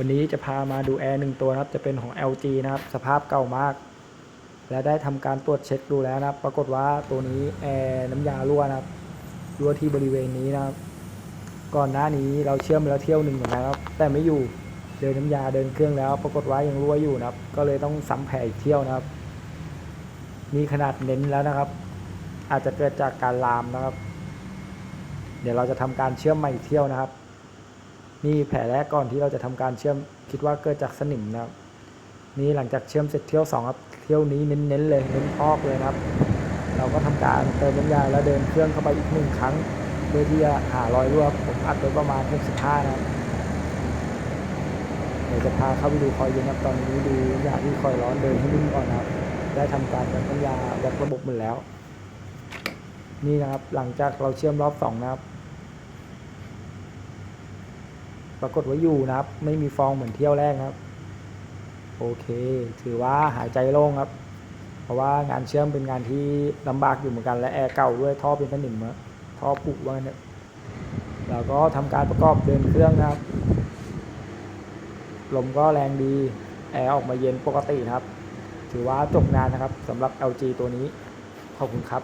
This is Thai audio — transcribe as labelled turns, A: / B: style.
A: วันนี้จะพามาดูแอร์หนึ่งตัวนะครับจะเป็นของ LG นะครับสภาพเก่ามาก และได้ทำการตรวจเช็คดูแล้วนะครับ ปรากฏว่าตัวนี้แอร์น้ำยารั่วนะครับรั่วที่บริเวณนี้นะครับ ก่อนหน้านี้เราเชื่อมแล้วเที่ยวหนึ่งเหมือนกันครับ แต่ไม่อยู่เดินน้ำยาเดินเครื่องแล้ว ปรากฏว่ายังรั่วอยู่นะครับ ก็เลยต้องซ้ำแผลอีกเที่ยวนะครับ มีขนาดเน้นแล้วนะครับ อาจจะเกิดจากการลามนะครับ เดี๋ยวเราจะทำการเชื่อมใหม่อีกเที่ยวนะครับ นี่แผลแรกก่อนที่เราจะทำการเชื่อมคิดว่าเกิดจากสนิมนะครับ นี่หลังจากเชื่อมเสร็จเที่ยวสองครับเที่ยวนี้เน้นๆเลยเน้นพอกเลยนะครับ เราก็ทำการเติมน้ำยาแล้วเดินเครื่องเข้าไปอีกหนึ่งครั้งเพื่อที่จะหารอยรั่วผมอัดไว้ประมาณ65นะครับเดี๋ยวจะพาเข้าไปดูคอยเย็นครับตอนนี้ดูยาที่คอยร้อนเดินให้นิ่มก่อนนะครับ ได้ทำการวัดน้ำยาวัดระบบหมดแล้ว นี่นะครับหลังจากเราเชื่อมรอบสองนะครับ ปรากฏว่าอยู่นะครับ ไม่มีฟองเหมือนเที่ยวแรกครับ โอเค ถือว่าหายใจโล่งครับ เพราะว่างานเชื่อมเป็นงานที่ลำบากอยู่เหมือนกันและแอร์เก่าด้วยท่อเป็นสนิมอะท่อผุว่างั้นเถอะแล้วก็ทำการประกอบเดินเครื่องนะครับ ลมก็แรงดีแอร์ออกมาเย็นปกติครับ ถือว่าจบงานนะครับสำหรับ LG ตัวนี้ ขอบคุณครับ